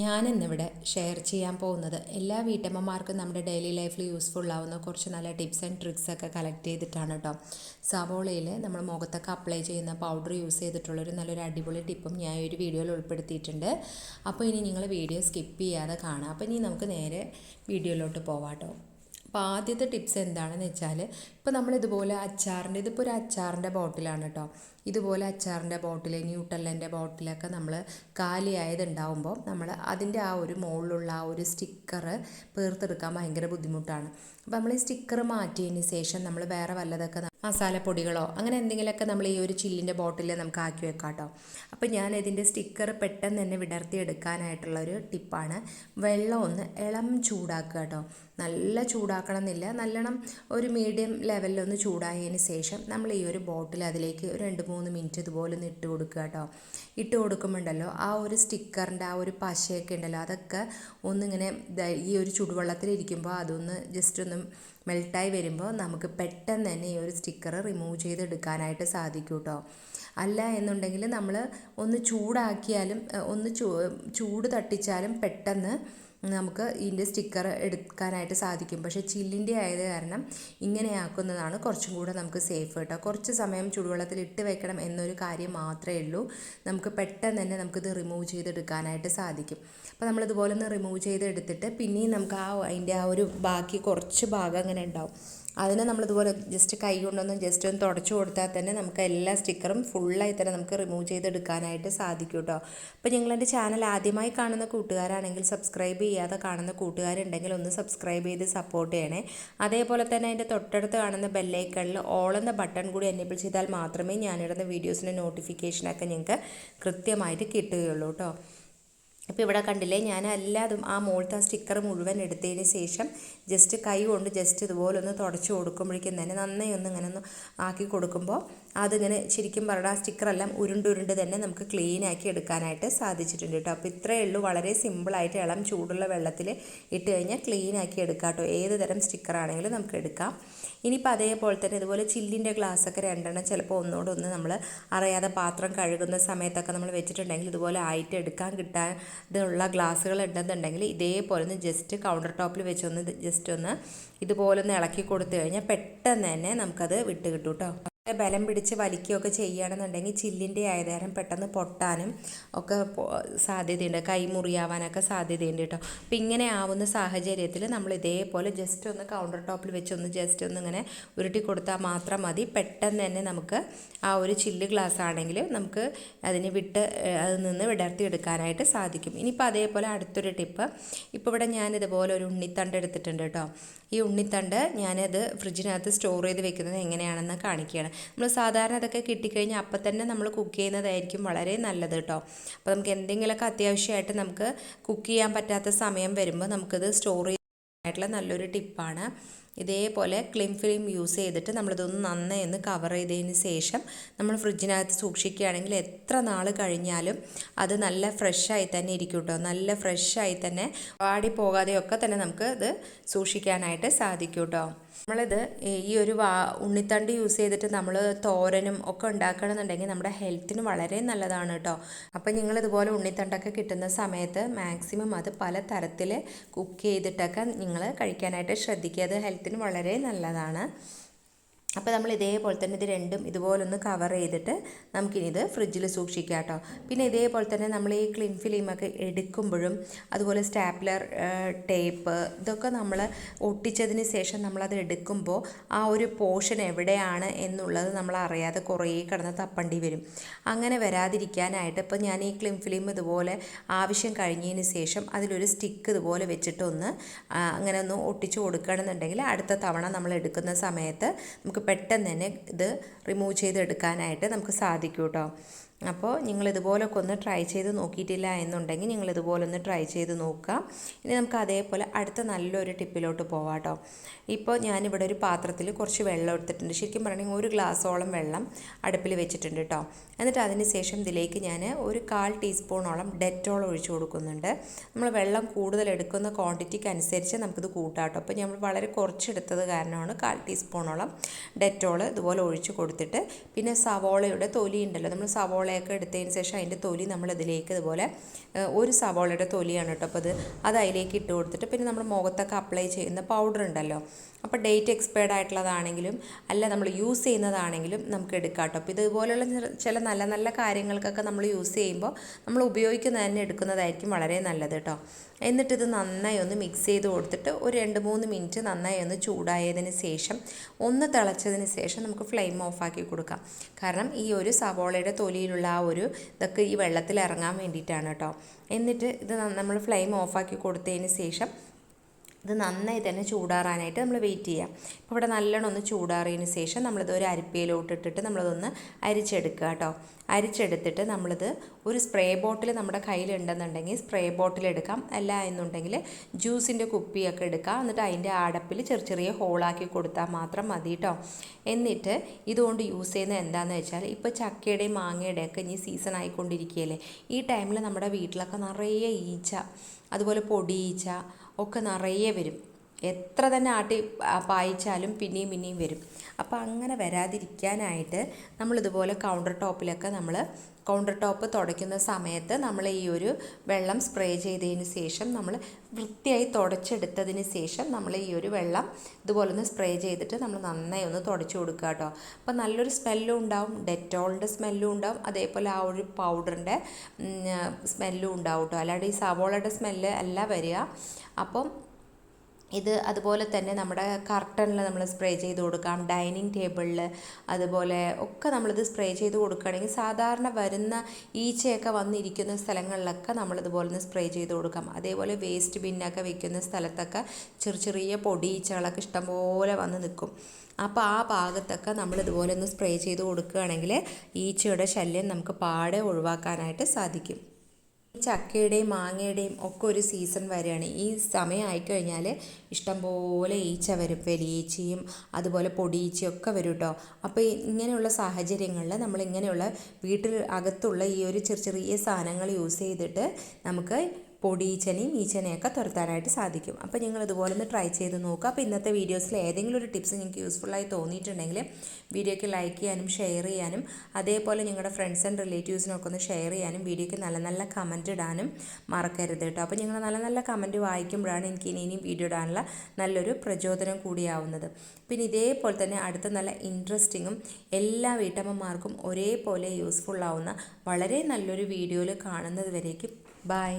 ഞാനിന്നിവിടെ ഷെയർ ചെയ്യാൻ പോകുന്നത് എല്ലാ വീട്ടമ്മമാർക്കും നമ്മുടെ ഡെയിലി ലൈഫിൽ യൂസ്ഫുൾ ആവുന്ന കുറച്ച് നല്ല ടിപ്സ് ആൻഡ് ട്രിക്സ് ഒക്കെ കളക്ട് ചെയ്തിട്ടാണ് കേട്ടോ സവോളയിൽ നമ്മൾ മുഖത്തൊക്കെ അപ്ലൈ ചെയ്യുന്ന പൗഡർ യൂസ് ചെയ്തിട്ടുള്ളൊരു നല്ലൊരു അടിപൊളി ടിപ്പും ഞാൻ ഈ ഒരു വീഡിയോയിൽ ഉൾപ്പെടുത്തിയിട്ടുണ്ട്. അപ്പോൾ ഇനി നിങ്ങൾ വീഡിയോ സ്കിപ്പ് ചെയ്യാതെ കാണാം. അപ്പോൾ ഇനി നമുക്ക് നേരെ വീഡിയോയിലോട്ട് പോവാം കേട്ടോ അപ്പോൾ ആദ്യത്തെ ടിപ്സ് എന്താണെന്ന് വെച്ചാൽ ഇപ്പോൾ നമ്മൾ ഇതുപോലെ അച്ചാറിന്റെ ഇതിപ്പോൾ ഒരു അച്ചാറിന്റെ ബോട്ടിലാണ് കേട്ടോ ഇതുപോലെ അച്ചാറിന്റെ ബോട്ടിൽ ന്യൂട്ടല്ലന്റെ ബോട്ടിലൊക്കെ നമ്മൾ കാലിയായതുണ്ടാവുമ്പോൾ നമ്മൾ അതിന്റെ ആ ഒരു മുകളിലുള്ള ആ ഒരു സ്റ്റിക്കർ പേർത്തെടുക്കാൻ ഭയങ്കര ബുദ്ധിമുട്ടാണ്. അപ്പോൾ നമ്മൾ ഈ സ്റ്റിക്കർ മാറ്റിയതിന് ശേഷം നമ്മൾ വേറെ വല്ലതൊക്കെ മസാലപ്പൊടികളോ അങ്ങനെ എന്തെങ്കിലുമൊക്കെ നമ്മൾ ഈ ഒരു ചില്ലിന്റെ ബോട്ടിൽ നമുക്ക് ആക്കി വെക്കാം കേട്ടോ. അപ്പോൾ ഞാൻ ഇതിന്റെ സ്റ്റിക്കർ പെട്ടെന്ന് തന്നെ വിടർത്തി എടുക്കാനായിട്ടുള്ള ഒരു ടിപ്പാണ്. വെള്ളം ഒന്ന് ഇളം ചൂടാക്കുക കേട്ടോ. നല്ല ചൂടാക്കണം എന്നില്ല. നല്ലോണം ഒരു മീഡിയം ലെവലിലൊന്ന് ചൂടായതിന് ശേഷം നമ്മൾ ഈ ഒരു ബോട്ടിൽ അതിലേക്ക് ഒരു രണ്ട് മൂന്ന് മിനിറ്റ് ഇതുപോലെ ഒന്ന് ഇട്ട് കൊടുക്കുക കേട്ടോ. ഇട്ട് കൊടുക്കുമ്പോണ്ടല്ലോ ആ ഒരു സ്റ്റിക്കറിന്റെ ആ ഒരു പശയൊക്കെ ഉണ്ടല്ലോ അതൊക്കെ ഒന്നിങ്ങനെ ഈ ഒരു ചുടുവെള്ളത്തിലിരിക്കുമ്പോൾ അതൊന്ന് ജസ്റ്റ് ഒന്ന് മെൽട്ടായി വരുമ്പോൾ നമുക്ക് പെട്ടെന്ന് തന്നെ ഈ ഒരു സ്റ്റിക്കർ റിമൂവ് ചെയ്തെടുക്കാനായിട്ട് സാധിക്കും കേട്ടോ അല്ല എന്നുണ്ടെങ്കിൽ നമ്മൾ ഒന്ന് ചൂടാക്കിയാലും ഒന്ന് ചൂട് തട്ടിച്ചാലും പെട്ടെന്ന് നമുക്ക് ഇതിന്റെ സ്റ്റിക്കർ എടുക്കാനായിട്ട് സാധിക്കും. പക്ഷേ ചില്ലിന്റെ ആയത് കാരണം ഇങ്ങനെ ആക്കുന്നതാണ് കുറച്ചും കൂടെ നമുക്ക് സേഫ് കേട്ടോ. കുറച്ച് സമയം ചൂടുവെള്ളത്തിൽ ഇട്ട് വെക്കണം എന്നൊരു കാര്യം മാത്രമേ ഉള്ളൂ. നമുക്ക് പെട്ടെന്ന് തന്നെ നമുക്കിത് റിമൂവ് ചെയ്തെടുക്കാനായിട്ട് സാധിക്കും. അപ്പോൾ നമ്മളിതുപോലെ ഒന്ന് റിമൂവ് ചെയ്തെടുത്തിട്ട് പിന്നെയും നമുക്ക് ആ അതിന്റെ ആ ഒരു ബാക്കി കുറച്ച് ഭാഗം അങ്ങനെ ഉണ്ടാവും. അതിനെ നമ്മളിതുപോലെ ജസ്റ്റ് കൈ കൊണ്ടൊന്ന് ജസ്റ്റ് ഒന്ന് തുടച്ചു കൊടുത്താൽ തന്നെ നമുക്ക് എല്ലാ സ്റ്റിക്കറും ഫുള്ളായി തന്നെ നമുക്ക് റിമൂവ് ചെയ്തെടുക്കാനായിട്ട് സാധിക്കും കേട്ടോ അപ്പോൾ നിങ്ങളെന്റെ ചാനൽ ആദ്യമായി കാണുന്ന കൂട്ടുകാരാണെങ്കിൽ സബ്സ്ക്രൈബ് ചെയ്യാതെ കാണുന്ന കൂട്ടുകാരുണ്ടെങ്കിൽ ഒന്ന് സബ്സ്ക്രൈബ് ചെയ്ത് സപ്പോർട്ട് ചെയ്യണേ. അതേപോലെ തന്നെ അതിന്റെ തൊട്ടടുത്ത് കാണുന്ന ബെല്ലൈക്കണിൽ ഓൾ എന്ന ബട്ടൺ കൂടി എനേബിൾ ചെയ്താൽ മാത്രമേ ഞാനിടുന്ന വീഡിയോസിന്റെ നോട്ടിഫിക്കേഷനൊക്കെ നിങ്ങൾക്ക് കൃത്യമായിട്ട് കിട്ടുകയുള്ളൂ കേട്ടോ അപ്പോൾ ഇവിടെ കണ്ടില്ലേ ഞാൻ എല്ലാതും ആ മുകളിലത്തെ ആ സ്റ്റിക്കർ മുഴുവൻ എടുത്തതിന് ശേഷം ജസ്റ്റ് കൈ കൊണ്ട് ജസ്റ്റ് ഇതുപോലെ ഒന്ന് തുടച്ച് കൊടുക്കുമ്പോഴേക്കും തന്നെ നന്നായി ഒന്ന് ഇങ്ങനെ ഒന്ന് ആക്കി കൊടുക്കുമ്പോൾ അതിങ്ങനെ ശരിക്കും പറഞ്ഞാൽ ആ സ്റ്റിക്കറെല്ലാം ഉരുണ്ടുരുണ്ട് തന്നെ നമുക്ക് ക്ലീൻ ആക്കി എടുക്കാനായിട്ട് സാധിച്ചിട്ടുണ്ട് കേട്ടോ. അപ്പോൾ ഇത്രയേ ഉള്ളൂ. വളരെ സിമ്പിളായിട്ട് ഇളം ചൂടുള്ള വെള്ളത്തിൽ ഇട്ട് കഴിഞ്ഞാൽ ക്ലീൻ ആക്കി എടുക്കാം കേട്ടോ ഏത് തരം സ്റ്റിക്കറാണെങ്കിലും നമുക്ക് എടുക്കാം. ഇനിയിപ്പോൾ അതേപോലെ തന്നെ ഇതുപോലെ ചില്ലിന്റെ ഗ്ലാസ്സൊക്കെ രണ്ടെണ്ണം ചിലപ്പോൾ ഒന്നോടൊന്ന് ഒന്ന് നമ്മൾ അറിയാതെ പാത്രം കഴുകുന്ന സമയത്തൊക്കെ നമ്മൾ വെച്ചിട്ടുണ്ടെങ്കിൽ ഇതുപോലെ ആയിട്ട് എടുക്കാൻ കിട്ടാൻ ഇതുള്ള ഗ്ലാസ്സുകൾ ഉണ്ടെന്നുണ്ടെങ്കിൽ ഇതേപോലെ ഒന്ന് ജസ്റ്റ് കൗണ്ടർ ടോപ്പിൽ വെച്ചൊന്ന് ജസ്റ്റ് ഒന്ന് ഇതുപോലെ ഒന്ന് ഇളക്കി കൊടുത്തു കഴിഞ്ഞാൽ പെട്ടെന്ന് തന്നെ നമുക്കത് വിട്ട് കിട്ടും കേട്ടോ ബലം പിടിച്ച് വലിക്കുകയൊക്കെ ചെയ്യുകയാണെന്നുണ്ടെങ്കിൽ ചില്ലിന്റെ ആയതേരം പെട്ടെന്ന് പൊട്ടാനും ഒക്കെ സാധ്യതയുണ്ട്. കൈ മുറിയാവാനൊക്കെ സാധ്യതയുണ്ട് കേട്ടോ. അപ്പം ഇങ്ങനെ ആവുന്ന സാഹചര്യത്തിൽ നമ്മൾ ഇതേപോലെ ജസ്റ്റ് ഒന്ന് കൗണ്ടർ ടോപ്പിൽ വെച്ച് ഒന്ന് ജസ്റ്റ് ഒന്ന് ഇങ്ങനെ ഉരുട്ടി കൊടുത്താൽ മാത്രം മതി. പെട്ടെന്ന് തന്നെ നമുക്ക് ആ ഒരു ചില്ല് ഗ്ലാസ് ആണെങ്കിൽ നമുക്ക് അതിന് വിട്ട് അതിൽ നിന്ന് വിടർത്തി എടുക്കാനായിട്ട് സാധിക്കും. ഇനിയിപ്പോൾ അതേപോലെ അടുത്തൊരു ടിപ്പ് ഇപ്പോൾ ഇവിടെ ഞാൻ ഇതുപോലെ ഒരു ഉണ്ണിത്തണ്ട് എടുത്തിട്ടുണ്ട് കേട്ടോ. ഈ ഉണ്ണിത്തണ്ട് ഞാനത് ഫ്രിഡ്ജിനകത്ത് സ്റ്റോർ ചെയ്ത് വെക്കുന്നത് എങ്ങനെയാണെന്ന് കാണിക്കുകയാണ്. നമ്മൾ സാധാരണ അതൊക്കെ കിട്ടിക്കഴിഞ്ഞാൽ അപ്പം തന്നെ നമ്മൾ കുക്ക് ചെയ്യുന്നതായിരിക്കും വളരെ നല്ലത് കേട്ടോ അപ്പോൾ നമുക്ക് എന്തെങ്കിലുമൊക്കെ അത്യാവശ്യമായിട്ട് നമുക്ക് കുക്ക് ചെയ്യാൻ പറ്റാത്ത സമയം വരുമ്പോൾ നമുക്കത് സ്റ്റോർ ചെയ്യാനായിട്ടുള്ള നല്ലൊരു ടിപ്പാണ് ഇതേപോലെ ക്ലിം ഫിലിം യൂസ് ചെയ്തിട്ട് നമ്മളിതൊന്ന് നന്നായി ഒന്ന് കവർ ചെയ്തതിന് ശേഷം നമ്മൾ ഫ്രിഡ്ജിനകത്ത് സൂക്ഷിക്കുകയാണെങ്കിൽ എത്ര നാൾ കഴിഞ്ഞാലും അത് നല്ല ഫ്രഷായി തന്നെ ഇരിക്കും കേട്ടോ നല്ല ഫ്രഷായി തന്നെ വാടി പോകാതെയൊക്കെ തന്നെ നമുക്ക് ഇത് സൂക്ഷിക്കാനായിട്ട് സാധിക്കും കേട്ടോ നമ്മളിത് ഈ ഒരു വാ ഉണ്ണിത്തണ്ട് യൂസ് ചെയ്തിട്ട് നമ്മൾ തോരനും ഒക്കെ ഉണ്ടാക്കണമെന്നുണ്ടെങ്കിൽ നമ്മുടെ ഹെൽത്തിന് വളരെ നല്ലതാണ് കേട്ടോ അപ്പം നിങ്ങൾ ഇതുപോലെ ഉണ്ണിത്തണ്ടൊക്കെ കിട്ടുന്ന സമയത്ത് മാക്സിമം അത് പല തരത്തിൽ കുക്ക് ചെയ്തിട്ടൊക്കെ നിങ്ങൾ കഴിക്കാനായിട്ട് ശ്രദ്ധിക്കുക. അത് ഹെൽത്തിന് വളരെ നല്ലതാണ്. അപ്പോൾ നമ്മൾ ഇതേപോലെ തന്നെ ഇത് രണ്ടും ഇതുപോലെ ഒന്ന് കവർ ചെയ്തിട്ട് നമുക്കിനിത് ഫ്രിഡ്ജിൽ സൂക്ഷിക്കാം കേട്ടോ. പിന്നെ ഇതേപോലെ തന്നെ നമ്മൾ ഈ ക്ലിൻ ഫിലിമൊക്കെ എടുക്കുമ്പോഴും അതുപോലെ സ്റ്റാപ്ലർ ടേപ്പ് ഇതൊക്കെ നമ്മൾ ഒട്ടിച്ചതിന് ശേഷം നമ്മളത് എടുക്കുമ്പോൾ ആ ഒരു പോർഷൻ എവിടെയാണ് എന്നുള്ളത് നമ്മൾ അറിയാതെ കുറേ കിടന്ന് തപ്പണ്ടി വരും. അങ്ങനെ വരാതിരിക്കാനായിട്ട് ഇപ്പോൾ ഞാൻ ഈ ക്ലിം ഫിലിം ഇതുപോലെ ആവശ്യം കഴിഞ്ഞതിന് ശേഷം അതിലൊരു സ്റ്റിക്ക് ഇതുപോലെ വെച്ചിട്ടൊന്ന് അങ്ങനെ ഒന്ന് ഒട്ടിച്ച് കൊടുക്കുകയാണെന്നുണ്ടെങ്കിൽ അടുത്ത തവണ നമ്മൾ എടുക്കുന്ന സമയത്ത് നമുക്ക് നമുക്ക് പെട്ടെന്ന് തന്നെ ഇത് റിമൂവ് ചെയ്തെടുക്കാനായിട്ട് നമുക്ക് സാധിക്കും കേട്ടോ അപ്പോൾ നിങ്ങൾ ഇതുപോലൊക്കെ ഒന്ന് ട്രൈ ചെയ്ത് നോക്കിയിട്ടില്ല എന്നുണ്ടെങ്കിൽ നിങ്ങൾ ഇതുപോലെ ഒന്ന് ട്രൈ ചെയ്ത് നോക്കുക. ഇനി നമുക്ക് അതേപോലെ അടുത്ത നല്ലൊരു ടിപ്പിലോട്ട് പോവാം കേട്ടോ. ഇപ്പോൾ ഞാനിവിടെ ഒരു പാത്രത്തിൽ കുറച്ച് വെള്ളം എടുത്തിട്ടുണ്ട്. ശരിക്കും പറയുകയാണെങ്കിൽ ഒരു ഗ്ലാസ്സോളം വെള്ളം അടുപ്പിൽ വെച്ചിട്ടുണ്ട് കേട്ടോ. എന്നിട്ട് അതിന് ശേഷം ഇതിലേക്ക് ഞാൻ ഒരു കാൽ ടീസ്പൂണോളം ഡെറ്റോൾ ഒഴിച്ചു കൊടുക്കുന്നുണ്ട്. നമ്മൾ വെള്ളം കൂടുതൽ എടുക്കുന്ന ക്വാണ്ടിറ്റിക്ക് അനുസരിച്ച് നമുക്കിത് കൂട്ടാം കേട്ടോ. അപ്പോൾ നമ്മൾ വളരെ കുറച്ചെടുത്തത് കാരണമാണ് കാൽ ടീസ്പൂണോളം ഡെറ്റോൾ ഇതുപോലെ ഒഴിച്ചു കൊടുത്തിട്ട്. പിന്നെ സവോളയുടെ തൊലി ഉണ്ടല്ലോ. നമ്മൾ സവോള സവോളയൊക്കെ എടുത്തതിന് ശേഷം അതിന്റെ തൊലി നമ്മൾ ഇതിലേക്ക് ഇതുപോലെ ഒരു സവോളയുടെ തൊലിയാണ് കേട്ടോ. അപ്പോൾ അത് അത് അതിലേക്ക് ഇട്ട് കൊടുത്തിട്ട് പിന്നെ നമ്മൾ മുഖത്തൊക്കെ അപ്ലൈ ചെയ്യുന്ന പൗഡർ ഉണ്ടല്ലോ. അപ്പോൾ ഡേറ്റ് എക്സ്പയർഡ് ആയിട്ടുള്ളതാണെങ്കിലും അല്ല നമ്മൾ യൂസ് ചെയ്യുന്നതാണെങ്കിലും നമുക്ക് എടുക്കാം കേട്ടോ. അപ്പോൾ ഇതുപോലുള്ള ചില നല്ല നല്ല കാര്യങ്ങൾക്കൊക്കെ നമ്മൾ യൂസ് ചെയ്യുമ്പോൾ നമ്മൾ ഉപയോഗിക്കുന്നത് തന്നെ എടുക്കുന്നതായിരിക്കും വളരെ നല്ലത് കേട്ടോ. എന്നിട്ട് ഇത് നന്നായി ഒന്ന് മിക്സ് ചെയ്ത് കൊടുത്തിട്ട് ഒരു രണ്ട് മൂന്ന് മിനിറ്റ് നന്നായി ഒന്ന് ചൂടായതിന് ശേഷം ഒന്ന് തിളച്ചതിന് ശേഷം നമുക്ക് ഫ്ലെയിം ഓഫാക്കി കൊടുക്കാം. കാരണം ഈ ഒരു സവോളയുടെ തൊലിയിലുള്ള ആ ഒരു ഇതൊക്കെ ഈ വെള്ളത്തിൽ ഇറങ്ങാൻ വേണ്ടിയിട്ടാണ് കേട്ടോ. എന്നിട്ട് ഇത് നമ്മൾ ഫ്ലെയിം ഓഫാക്കി കൊടുത്തതിന് ശേഷം ഇത് നന്നായി തന്നെ ചൂടാറാനായിട്ട് നമ്മൾ വെയിറ്റ് ചെയ്യാം. ഇപ്പോൾ ഇവിടെ നല്ലോണം ഒന്ന് ചൂടാറിയതിന് ശേഷം നമ്മളിത് ഒരു അരിപ്പയിലോട്ട് ഇട്ടിട്ട് നമ്മളതൊന്ന് അരിച്ചെടുക്കുക കേട്ടോ. അരിച്ചെടുത്തിട്ട് നമ്മളിത് ഒരു സ്പ്രേ ബോട്ടിൽ നമ്മുടെ കയ്യിലുണ്ടെന്നുണ്ടെങ്കിൽ സ്പ്രേ ബോട്ടിൽ എടുക്കാം. അല്ല എന്നുണ്ടെങ്കിൽ ജ്യൂസിന്റെ കുപ്പിയൊക്കെ എടുക്കാം. എന്നിട്ട് അതിന്റെ അടപ്പിൽ ചെറിയ ചെറിയ ഹോളാക്കി കൊടുത്താൽ മാത്രം മതി കേട്ടോ. എന്നിട്ട് ഇതുകൊണ്ട് യൂസ് ചെയ്യുന്നത് എന്താണെന്ന് വെച്ചാൽ ഇപ്പോൾ ചക്കയുടെയും മാങ്ങയുടെയും ഒക്കെ ഇനി സീസൺ ആയിക്കൊണ്ടിരിക്കുകയല്ലേ? ഈ ടൈമിൽ നമ്മുടെ വീട്ടിലൊക്കെ നിറയെ ഈച്ച അതുപോലെ പൊടി ഈച്ച ഒക്കെ നിറയെ വരും. എത്ര തന്നെ ആട്ടി പായിച്ചാലും പിന്നെയും പിന്നെയും വരും. അപ്പോൾ അങ്ങനെ വരാതിരിക്കാനായിട്ട് നമ്മളിതുപോലെ കൗണ്ടർ ടോപ്പിലൊക്കെ നമ്മൾ കൗണ്ടർ ടോപ്പ് തുടയ്ക്കുന്ന സമയത്ത് നമ്മൾ ഈ ഒരു വെള്ളം സ്പ്രേ ചെയ്തതിന് ശേഷം നമ്മൾ വൃത്തിയായി തുടച്ചെടുത്തതിന് ശേഷം നമ്മൾ ഈ ഒരു വെള്ളം ഇതുപോലെ ഒന്ന് സ്പ്രേ ചെയ്തിട്ട് നമ്മൾ നന്നായി ഒന്ന് തുടച്ചു കൊടുക്കുക കേട്ടോ. അപ്പോൾ നല്ലൊരു സ്മെല്ലും ഉണ്ടാവും ഡെറ്റോളിന്റെ സ്മെല്ലും ഉണ്ടാവും അതേപോലെ ആ ഒരു പൗഡറിന്റെ സ്മെല്ലും ഉണ്ടാവും കേട്ടോ. അല്ലാണ്ട് ഈ സവോളയുടെ സ്മെല്ല് അല്ല വരിക. അപ്പം ഇത് അതുപോലെ തന്നെ നമ്മുടെ കർട്ടനിൽ നമ്മൾ സ്പ്രേ ചെയ്ത് കൊടുക്കാം ഡൈനിങ് ടേബിളിൽ അതുപോലെ ഒക്കെ നമ്മളിത് സ്പ്രേ ചെയ്ത് കൊടുക്കുകയാണെങ്കിൽ സാധാരണ വരുന്ന ഈച്ചയൊക്കെ വന്നിരിക്കുന്ന സ്ഥലങ്ങളിലൊക്കെ നമ്മളിതുപോലെ ഒന്ന് സ്പ്രേ ചെയ്ത് കൊടുക്കാം. അതേപോലെ വേസ്റ്റ് ബിന്നൊക്കെ വെക്കുന്ന സ്ഥലത്തൊക്കെ ചെറിയ ചെറിയ പൊടി ഈച്ചകളൊക്കെ ഇഷ്ടംപോലെ വന്ന് നിൽക്കും. അപ്പോൾ ആ ഭാഗത്തൊക്കെ നമ്മളിതുപോലെ ഒന്ന് സ്പ്രേ ചെയ്ത് കൊടുക്കുകയാണെങ്കിൽ ഈച്ചയുടെ ശല്യം നമുക്ക് പാടെ ഒഴിവാക്കാനായിട്ട് സാധിക്കും. ചക്കയുടെയും മാങ്ങയുടെയും ഒക്കെ ഒരു സീസൺ വരെയാണ്. ഈ സമയം ആയിക്കഴിഞ്ഞാൽ ഇഷ്ടംപോലെ ഈച്ച വരും. വലിയീച്ചയും അതുപോലെ പൊടിയീച്ചയും ഒക്കെ വരും കേട്ടോ അപ്പോൾ ഇങ്ങനെയുള്ള സാഹചര്യങ്ങളിൽ നമ്മൾ ഇങ്ങനെയുള്ള വീട്ടിൽ അകത്തുള്ള ഈ ഒരു ചെറിയ ചെറിയ സാധനങ്ങൾ യൂസ് ചെയ്തിട്ട് നമുക്ക് പൊടിയീച്ചനെയും ഈച്ചനെയൊക്കെ തുരത്താനായിട്ട് സാധിക്കും. അപ്പോൾ നിങ്ങൾ ഇതുപോലെ ഒന്ന് ട്രൈ ചെയ്ത് നോക്കുക. അപ്പോൾ ഇന്നത്തെ വീഡിയോസിൽ ഏതെങ്കിലും ഒരു ടിപ്സ് നിങ്ങൾക്ക് യൂസ്ഫുള്ളായി തോന്നിയിട്ടുണ്ടെങ്കിൽ വീഡിയോയ്ക്ക് ലൈക്ക് ചെയ്യാനും ഷെയർ ചെയ്യാനും അതേപോലെ നിങ്ങളുടെ ഫ്രണ്ട്സ് ആൻഡ് റിലേറ്റീവ്സിനൊക്കെ ഒന്ന് ഷെയർ ചെയ്യാനും വീഡിയോയ്ക്ക് നല്ല നല്ല കമന്റ് ഇടാനും മറക്കരുത് കേട്ടോ. അപ്പോൾ നിങ്ങൾ നല്ല നല്ല കമന്റ് വായിക്കുമ്പോഴാണ് എനിക്ക് ഇനി ഇനിയും വീഡിയോ ഇടാനുള്ള നല്ലൊരു പ്രചോദനം കൂടിയാവുന്നത്. പിന്നെ ഇതേപോലെ തന്നെ അടുത്ത നല്ല ഇൻട്രസ്റ്റിങ്ങും എല്ലാ വീട്ടമ്മമാർക്കും ഒരേപോലെ യൂസ്ഫുള്ളാവുന്ന വളരെ നല്ലൊരു വീഡിയോയിൽ കാണുന്നത് വരേക്കും. ബൈ